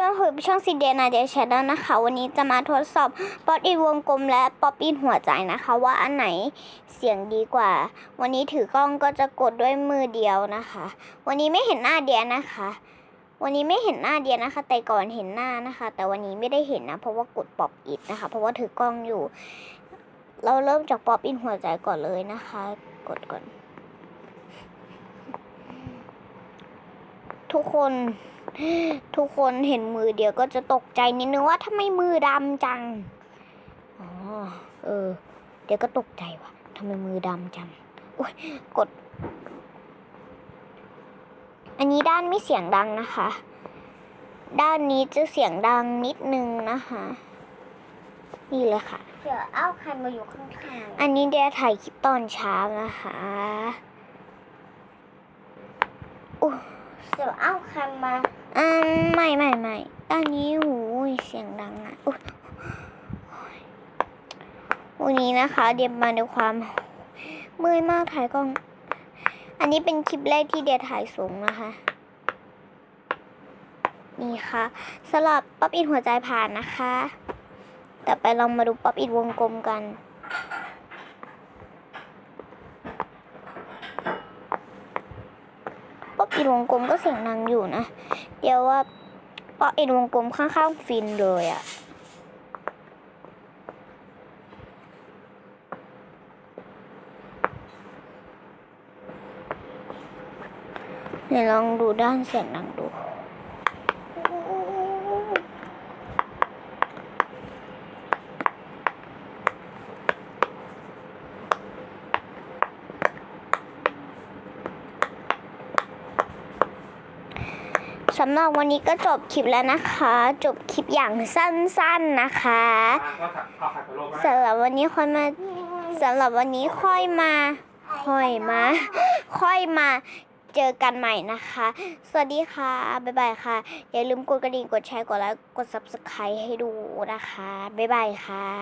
มาพบกับช่องซีเดียนาเดียชแนลนะคะ วันนี้จะมาทดสอบป๊อปอินวงกลมและป๊อปอินหัวใจนะคะ ว่าอันไหนเสียงดีกว่า วันนี้ถือกล้องก็จะกดด้วยมือเดียวนะคะ วันนี้ไม่เห็นหน้าเดียนะคะ วันนี้ไม่เห็นหน้าเดียนะคะ แต่ก่อนเห็นหน้านะคะ แต่วันนี้ไม่ได้เห็นนะ เพราะว่ากดป๊อปอินนะคะ เพราะว่าถือกล้องอยู่ เราเริ่มจากป๊อปอินหัวใจก่อนเลยนะคะ กดก่อน ทุกคน ทุกคนเห็นมือเดียวก็จะตกใจนิดนึงว่าทำไมมือดำจัง อ๋อ เออ เดี๋ยวก็ตกใจว่ะทำไมมือดำจังอุ้ยกด อันนี้ด้านไม่เสียงดังนะคะ ด้านนี้จะเสียงดังนิดนึงนะคะ นี่เลยค่ะ เดี๋ยวเอาใครมาอยู่ข้างอันนี้เดียถ่ายคลิปตอนเช้านะคะอู้ๆ เดี๋ยวเอาใครมาอืมไม่ไม่ไม่ด้านนี้หูเสียงดังอะวันนี้นะคะ เดียมาด้วยความเมื่อยมากถ่ายกล้อง อันนี้เป็นคลิปแรกที่เดียถ่ายสูงนะคะ นี่ค่ะสำหรับป๊อปอินหัวใจผ่านนะคะ แต่ไปลองมาดูป๊อปอินวงกลมกัน อปอินวงกลมก็เสียงดังอยู่นะ เดี๋ยวว่าพอปอินวงกลมข้างๆฟินเลยอะเดี๋ยวลองดูด้านเสียงดังดู สำหรับวันนี้ก็จบคลิปแล้วนะคะ จบคลิปอย่างสั้นๆนะคะะสำหรับวันนี้ค่อยมาสำหรับวันนี้ค่อยมา ค่อยมา ค่อยมาเจอกันใหม่นะคะ สวัสดีค่ะ บ๊ายบายค่ะ อย่าลืมกดกระดิ่ง กดแชร์ กดไลค์ กด subscribe ให้ดูนะคะ บ๊ายบายค่ะ